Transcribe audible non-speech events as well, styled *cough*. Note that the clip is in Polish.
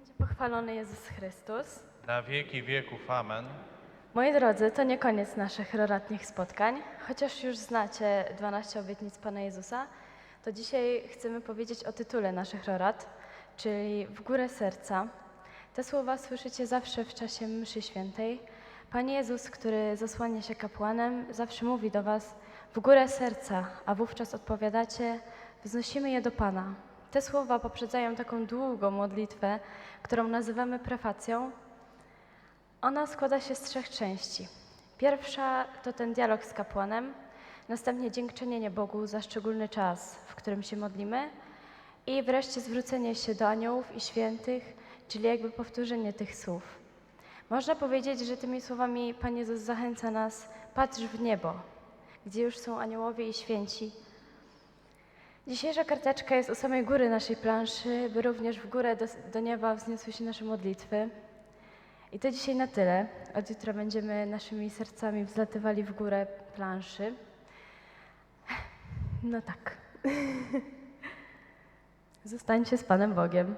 będzie pochwalony Jezus Chrystus. Na wieki wieków. Amen. Moi drodzy, to nie koniec naszych roratnich spotkań. Chociaż już znacie 12 obietnic Pana Jezusa, to dzisiaj chcemy powiedzieć o tytule naszych rorat, czyli w górę serca. Te słowa słyszycie zawsze w czasie mszy świętej. Pan Jezus, który zasłania się kapłanem, zawsze mówi do Was w górę serca, a wówczas odpowiadacie, wznosimy je do Pana. Te słowa poprzedzają taką długą modlitwę, którą nazywamy prefacją, ona składa się z trzech części. Pierwsza to ten dialog z kapłanem, następnie dziękczynienie Bogu za szczególny czas, w którym się modlimy i wreszcie zwrócenie się do aniołów i świętych, czyli jakby powtórzenie tych słów. Można powiedzieć, że tymi słowami Pan Jezus zachęca nas, patrz w niebo, gdzie już są aniołowie i święci. Dzisiejsza karteczka jest u samej góry naszej planszy, by również w górę do, do nieba wzniosły się nasze modlitwy. I to dzisiaj na tyle. Od jutra będziemy naszymi sercami wzlatywali w górę planszy. No tak. *laughs* Zostańcie z Panem Bogiem.